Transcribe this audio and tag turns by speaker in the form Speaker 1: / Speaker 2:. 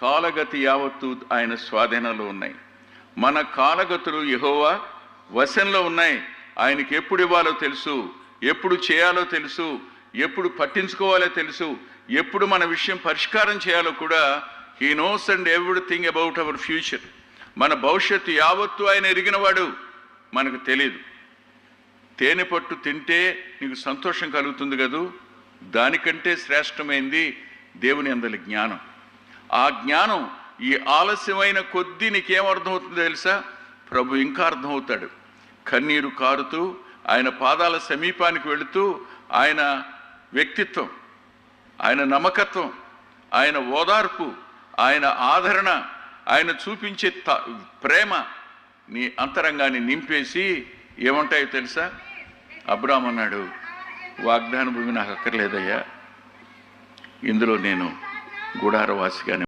Speaker 1: కాలగతి యావత్తు ఆయన స్వాధీనంలో ఉన్నాయి. మన కాలగతులు యహోవా వశంలో ఉన్నాయి. ఆయనకి ఎప్పుడు ఇవ్వాలో తెలుసు ఎప్పుడు చేయాలో తెలుసు ఎప్పుడు పట్టించుకోవాలో తెలుసు ఎప్పుడు మన విషయం పరిష్కారం చేయాలో కూడా he knows and everything about our future మన భవిష్యత్తు యావత్తు ఆయన ఎరిగినవాడు మనకు తెలియదు తేనె పట్టు తింటే నీకు సంతోషం కలుగుతుంది కదూ? దానికంటే శ్రేష్టమైంది దేవుని అందలి జ్ఞానం. ఆ జ్ఞానం ఈ ఆలస్యమైన కొద్దీ నీకేం అర్థమవుతుందో తెలుసా? ప్రభు ఇంకా అర్థమవుతాడు. కన్నీరు కారుతూ ఆయన పాదాల సమీపానికి వెళుతూ ఆయన వ్యక్తిత్వం ఆయన నమ్మకత్వం ఆయన ఓదార్పు ఆయన ఆదరణ ఆయన చూపించే త- ప్రేమ నీ అంతరంగాన్ని నింపేసి ఏమంటాయో తెలుసా? అబ్రామ్ అన్నాడు వాగ్దాన భూమి నాకు అక్కర్లేదయ్యా ఇందులో నేను గుడారవాసిగానే